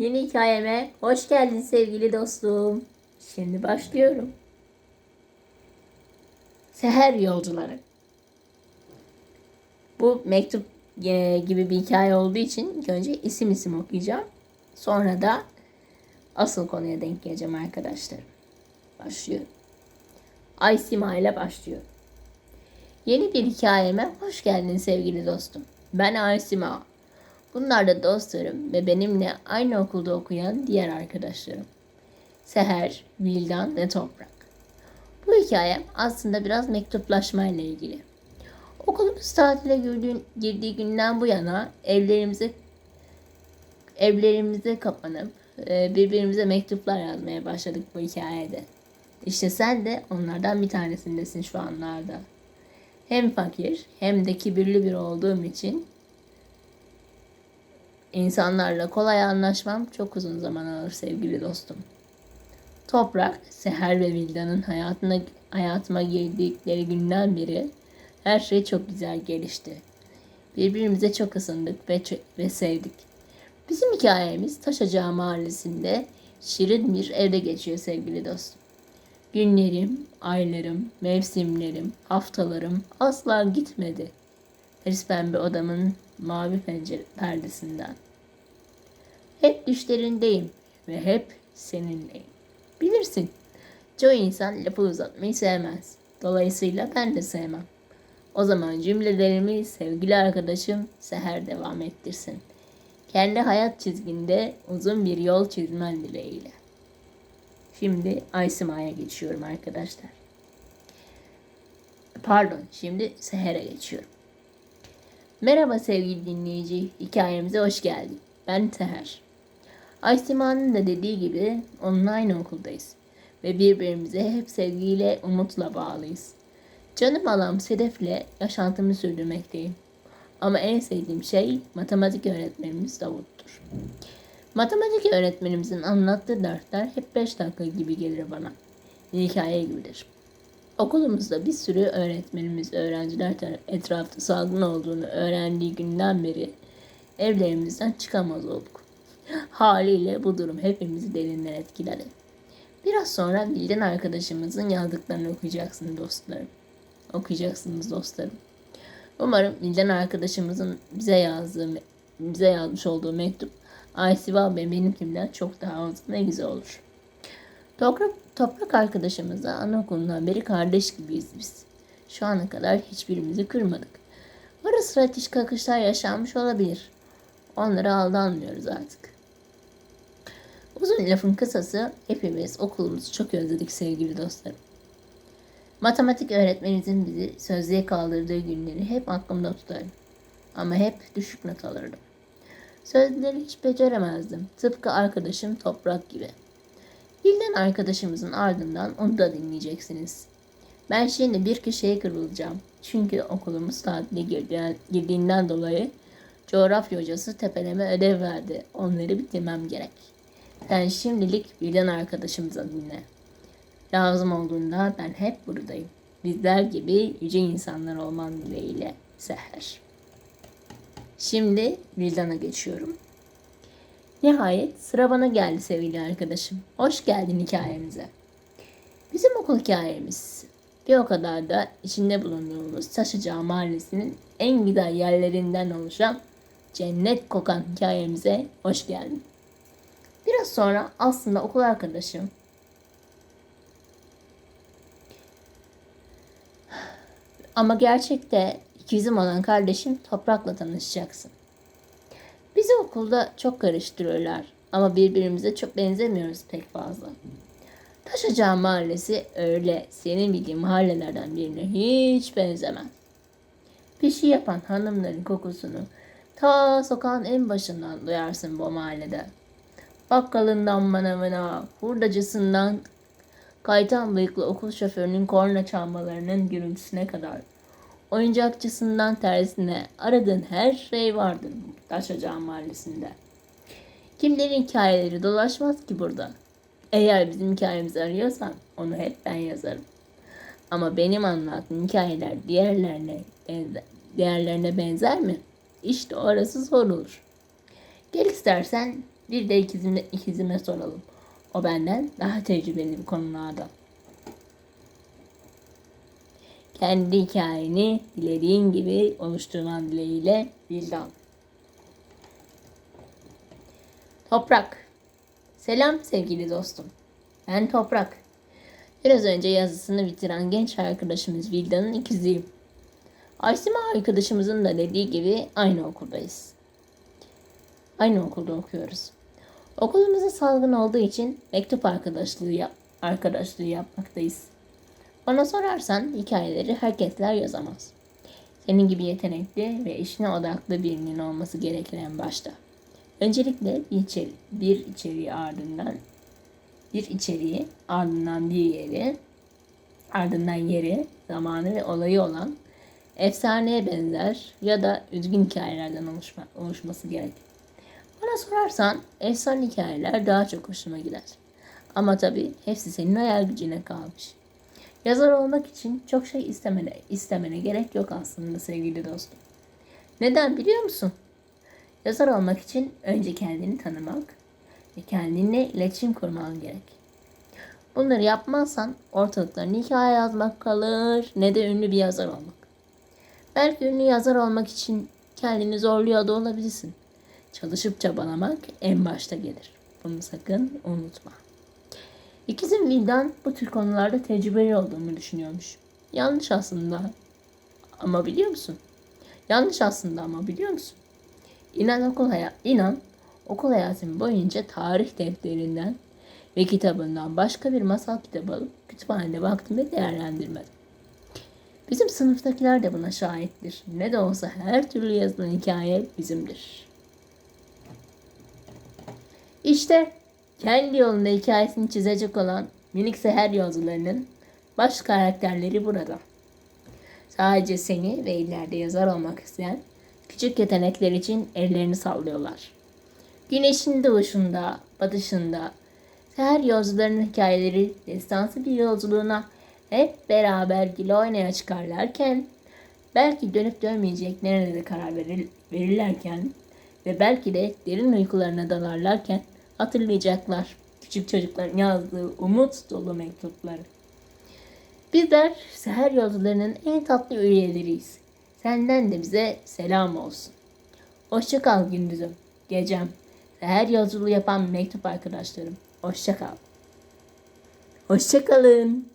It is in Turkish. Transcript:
Yeni hikayeme hoş geldin sevgili dostum. Şimdi başlıyorum. Seher yolcuları. Bu mektup e, gibi bir hikaye olduğu için ilk önce isim isim okuyacağım. Sonra da asıl konuya denk geleceğim arkadaşlarım. Başlıyorum. Aysima ile başlıyorum. Yeni bir hikayeme hoş geldin sevgili dostum. Ben Aysima. Bunlar da dostlarım ve benimle aynı okulda okuyan diğer arkadaşlarım. Seher, Vildan ve Toprak. Bu hikayem aslında biraz mektuplaşma ile ilgili. Okulumuz tatile girdiği, girdiği günden bu yana evlerimize evlerimize kapanıp e, birbirimize mektuplar yazmaya başladık bu hikayede. İşte sen de onlardan bir tanesindesin şu anlarda. Hem fakir hem de kibirli bir olduğum için insanlarla kolay anlaşmam çok uzun zaman alır sevgili dostum. Toprak, Seher ve Vildan'ın hayatına, hayatıma girdikleri günden beri her şey çok güzel gelişti. Birbirimize çok ısındık ve, ve sevdik. Bizim hikayemiz Taşacağı Mahallesi'nde şirin bir evde geçiyor sevgili dostum. Günlerim, aylarım, mevsimlerim, haftalarım asla gitmedi. Hırs pembe odamın mavi pencere perdesinden. Hep düşlerindeyim ve hep seninleyim. Bilirsin, çoğu insan lafı uzatmayı sevmez. Dolayısıyla ben de sevmem. O zaman cümlelerimi sevgili arkadaşım Seher devam ettirsin. Kendi hayat çizginde uzun bir yol çizmen dileğiyle. Şimdi Aysima'ya geçiyorum arkadaşlar. Pardon, şimdi Seher'e geçiyorum. Merhaba sevgili dinleyici, hikayemize hoş geldin. Ben Seher. Aysima'nın da dediği gibi aynı okuldayız. Ve birbirimize hep sevgiyle, umutla bağlıyız. Canım alam Sedef'le yaşantımı sürdürmekteyim. Ama en sevdiğim şey matematik öğretmenimiz Davut'tur. Matematik öğretmenimizin anlattığı dersler hep 5 dakika gibi gelir bana. Hikaye gibidir. Okulumuzda bir sürü öğretmenimiz öğrenciler etrafta salgın olduğunu öğrendiği günden beri evlerimizden çıkamaz olduk. Haliyle bu durum hepimizi derinden etkiledi. Biraz sonra Bilden arkadaşımızın yazdıklarını okuyacaksınız dostlarım. Okuyacaksınız dostlarım. Umarım Bilden arkadaşımızın bize yazdığı, bize yazmış olduğu mektup Aysiva ve benimkinden çok daha ve güzel olur. Toprak, toprak arkadaşımızla anaokulundan beri kardeş gibiyiz biz. Şu ana kadar hiçbirimizi kırmadık. Ara sıra itiş kakışlar yaşanmış olabilir. Onlara aldanmıyoruz artık. Uzun lafın kısası hepimiz okulumuzu çok özledik sevgili dostlarım. Matematik öğretmenimizin bizi sözlüğe kaldırdığı günleri hep aklımda tutarım. Ama hep düşük not alırdım. Sözleri hiç beceremezdim. Tıpkı arkadaşım Toprak gibi. Bilden arkadaşımızın ardından onu da dinleyeceksiniz. Ben şimdi bir kişiye kırılacağım. Çünkü okulumuz tatile girdiğinden, girdiğinden dolayı coğrafya hocası tepeleme ödev verdi. Onları bitirmem gerek. Sen şimdilik Bilden arkadaşımıza dinle. Lazım olduğunda ben hep buradayım. Bizler gibi yüce insanlar olman dileğiyle Seher. Şimdi Vildan'a geçiyorum. Nihayet sıra bana geldi sevgili arkadaşım. Hoş geldin hikayemize. Bizim okul hikayemiz bir o kadar da içinde bulunduğumuz Taşıcağı Mahallesi'nin en güzel yerlerinden oluşan cennet kokan hikayemize hoş geldin. Biraz sonra aslında okul arkadaşım ama gerçekte ikizim olan kardeşim Toprak'la tanışacaksın. Bizi okulda çok karıştırıyorlar ama birbirimize çok benzemiyoruz pek fazla. Taşacağı mahallesi öyle senin bildiğin mahallelerden birine hiç benzemez. Pişi yapan hanımların kokusunu ta sokağın en başından duyarsın bu mahallede. Bakkalından manavına, hurdacısından kaytan bıyıklı okul şoförünün korna çalmalarının gürültüsüne kadar. Oyuncakçısından tersine aradığın her şey vardır Taşacağı mahallesinde. Kimlerin hikayeleri dolaşmaz ki burada. Eğer bizim hikayemizi arıyorsan onu hep ben yazarım. Ama benim anlattığım hikayeler diğerlerine benzer, diğerlerine benzer mi? İşte orası sorulur. Gel istersen Bir de ikizime, ikizime soralım. O benden daha tecrübeli bu konularda. Kendi hikayeni dilediğin gibi oluşturman dileğiyle Vildan. Toprak. Selam sevgili dostum. Ben Toprak. Biraz önce yazısını bitiren genç arkadaşımız Vildan'ın ikiziyim. Aysima arkadaşımızın da dediği gibi aynı okuldayız. Aynı okulda okuyoruz. Okulumuzda salgın olduğu için mektup arkadaşlığı yap arkadaşlığı yapmaktayız. Bana sorarsan hikayeleri herkesler yazamaz. Senin gibi yetenekli ve işine odaklı birinin olması gereken en başta. Öncelikle bir, içeri, bir içeriği ardından bir içeriği ardından bir yeri ardından yeri, zamanı ve olayı olan efsaneye benzer ya da üzgün hikayelerden oluşma, oluşması gerek. Bana sorarsan efsane hikayeler daha çok hoşuma gider. Ama tabii hepsi senin hayal gücüne kalmış. Yazar olmak için çok şey istemene, istemene gerek yok aslında sevgili dostum. Neden biliyor musun? Yazar olmak için önce kendini tanımak ve kendinle iletişim kurman gerek. Bunları yapmazsan ortalıkta ne hikaye yazmak kalır ne de ünlü bir yazar olmak. Belki ünlü yazar olmak için kendini zorluyor da olabilirsin. Çalışıp çabalamak en başta gelir. Bunu sakın unutma. İkizim Vildan bu tür konularda tecrübeli olduğumu düşünüyormuş. Yanlış aslında. Ama biliyor musun? Yanlış aslında ama biliyor musun? İnan okul hayat, inan okul hayatım boyunca tarih defterinden ve kitabından başka bir masal kitabı alıp kütüphanede baktım ve değerlendirmedim. Bizim sınıftakiler de buna şahittir. Ne de olsa her türlü yazılan hikaye bizimdir. İşte kendi yolunda hikayesini çizecek olan minik seher yolcularının baş karakterleri burada. Sadece seni ve ileride yazar olmak isteyen küçük yetenekler için ellerini sallıyorlar. Güneşin doğuşunda, batışında, seher yolcularının hikayeleri destansı bir yolculuğuna hep beraber güle oynaya çıkarlarken, belki dönüp dönmeyeceklerine de karar verir, verirlerken ve belki de derin uykularına dalarlarken hatırlayacaklar küçük çocukların yazdığı umut dolu mektupları. Bizler seher yolcularının en tatlı üyeleriyiz. Senden de bize selam olsun. Hoşça kal gündüzüm, gecem. Seher yolculuğu yapan mektup arkadaşlarım. Hoşça kal. Hoşça kalın.